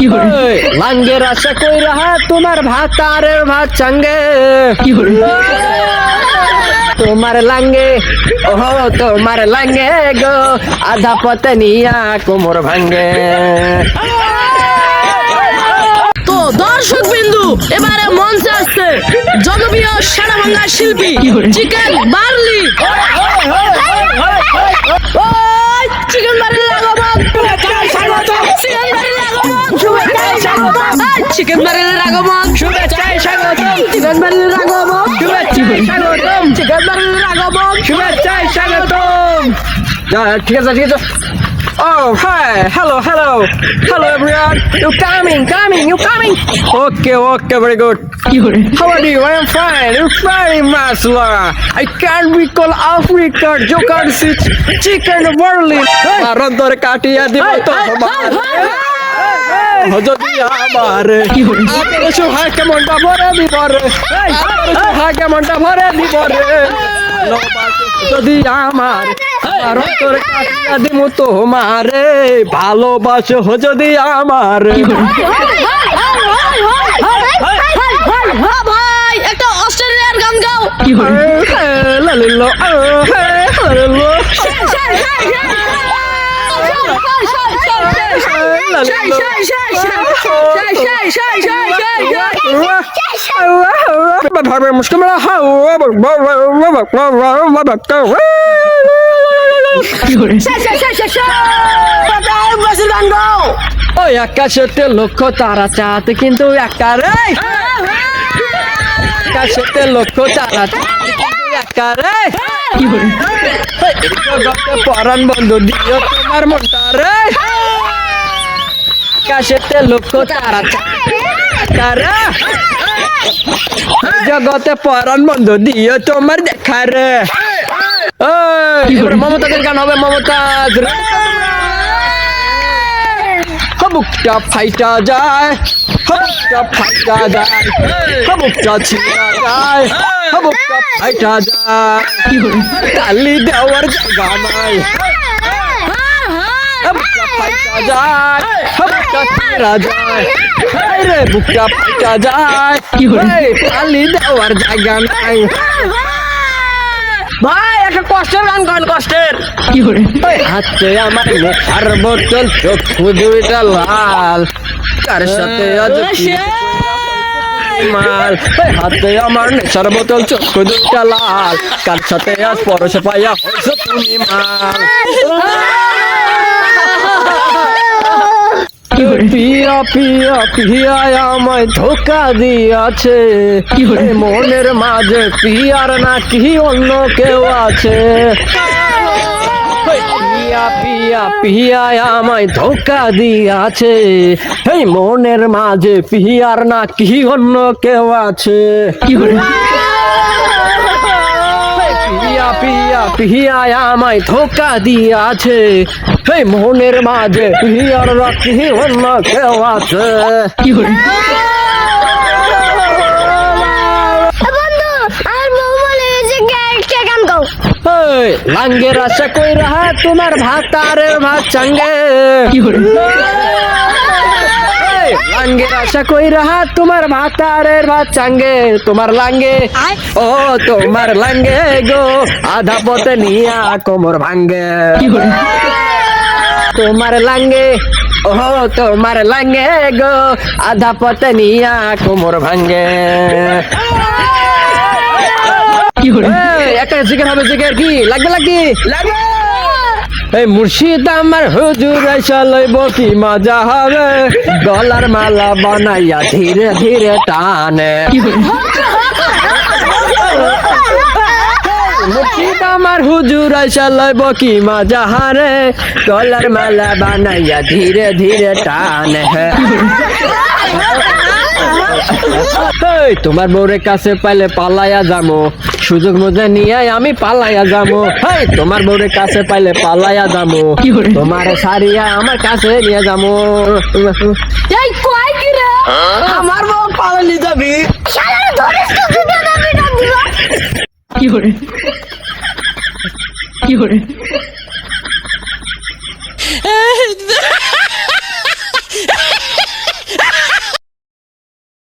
এই, লাঙ্গের আশা কই রাহা তোমার ভাত আর ভাত চাঙ্গে তোমার লাঙ্গে ওহো তোমার লাঙ্গে গো আধা পথে নিয়া কোমর ভাঙ্গে। তো দর্শক বিন্দু এবারে মঞ্চে আসছে জনপ্রিয় সেনাবাংলা শিল্পী চিকেন বার্লি। চিকেন বার্লি লাগবাক শুভেচ্ছায় স্বাগতম চিকেন বার্লি লাগবাক শুভেচ্ছায় স্বাগতম চিকেন বার্লি লাগবাক শুভেচ্ছায় ঠিক আছে ঠিক আছে Oh, hi. Hello, hello. Hello, everyone. You coming, coming, you coming. Okay, okay, very good. How are you? I am fine. You much, Laura. I can't recall Africa, Joker, chicken, barley. রন্তর কাটিয়া দিব তো যদি আমার কেমনটা ভরে কেমনটা ভরে যদি আমার কাটিয়া তোমারে ভালোবাসো যদি আমার ভাই একটা অস্ট্রেলিয়ার গান গাও লালিলো ওই আকাশেতে লক্ষ্য তারা চাতে কিন্তু একা রে আকাশেতে লক্ষ্য তারা চাতে কিন্তু একা রে পরাণ বন্ধু দিও তোমার মনটা রে আকাশেতে লক্ষ্য তারা চাতে একা রে জগতে পরাণ বন্ধু দিও তোমার দেখা রে ওই, এবার মমতাজের গান হবে মমতাজ। রে বুকটা ফাইটা যায় বুকটা ফাইটা যায় বুকটা ছিঁড়া যায় বুকটা ফাইটা যায়। তালি দেওয়ার জায়গা নাই। যায় বুকটা ছিঁড়া যায় রে বুকটা যায় দেওয়ার জায়গা নাই ভাই একটা কষ্টের গান গান কষ্টের হাতে আমার বোতল চক্ষু দুইটা লাল কার সাথে আজ মাল হাতে আমার নেশার বোতল চক্ষু দুইটা লাল কার সাথে আজ পরশে পাইয়া হয়েছে তুমি মাল পিয়া পিয়া পিয়া আমায় ধোকা দিয়াছে। মনের মাঝে পিয়ার নাকি অন্য কেউ আছে? পিয়া পিয়া পিয়া আমায় ধোকা দিয়াছে। এই মনের মাঝে পিয়ার নাকি অন্য কেউ আছে? পিয়া পিয়া পিয়া আমায় ধোকা দিয়াছে। এই মনের মাঝে পিয়ার নাকি অন্য কেউ আছে। লাঙ্গের আশা কই রাহা তোমার ভাত আরে ভাত চাঙ্গে লাঙ্গের আশা কই রাহা তোমার ভাত আরে ভাত চাঙ্গে তোমার লাঙ্গে। ও তোমার লাঙ্গে গো আধা পথে নিয়া কোমর ভাঙ্গে। তোমার লাঙ্গে ও তোমার লাঙ্গে গো আধা পথে নিয়া কোমর ভাঙ্গে। একটা চিকেন হবে চিকেন কি? লাগবে? লাগবে। এই মুর্শিদ আমার হুজুর আইসা লইব কি মজা হবে? গলার মালা বানাইয়া ধীরে ধীরে টানে। আমার হুজুর লইব কি মজা হারে। গলার মালা বানাইয়া ধীরে ধীরে টানে। তোমার বউরের কাছে পাইলে পালাইয়া যামো। সুযোগ মজা নিয়ে আমি পালাইয়া যাব হেই তোমার বউরের কাছে পাইলে পালাইয়া যাব তোমার সারিয়া আমার কাছে নিয়ে যাব এই কয় কি রে? আমার বউ পালালি যাবি। শালা ধরিস তো দুটো দাবি ডাক দিবা? কি করে?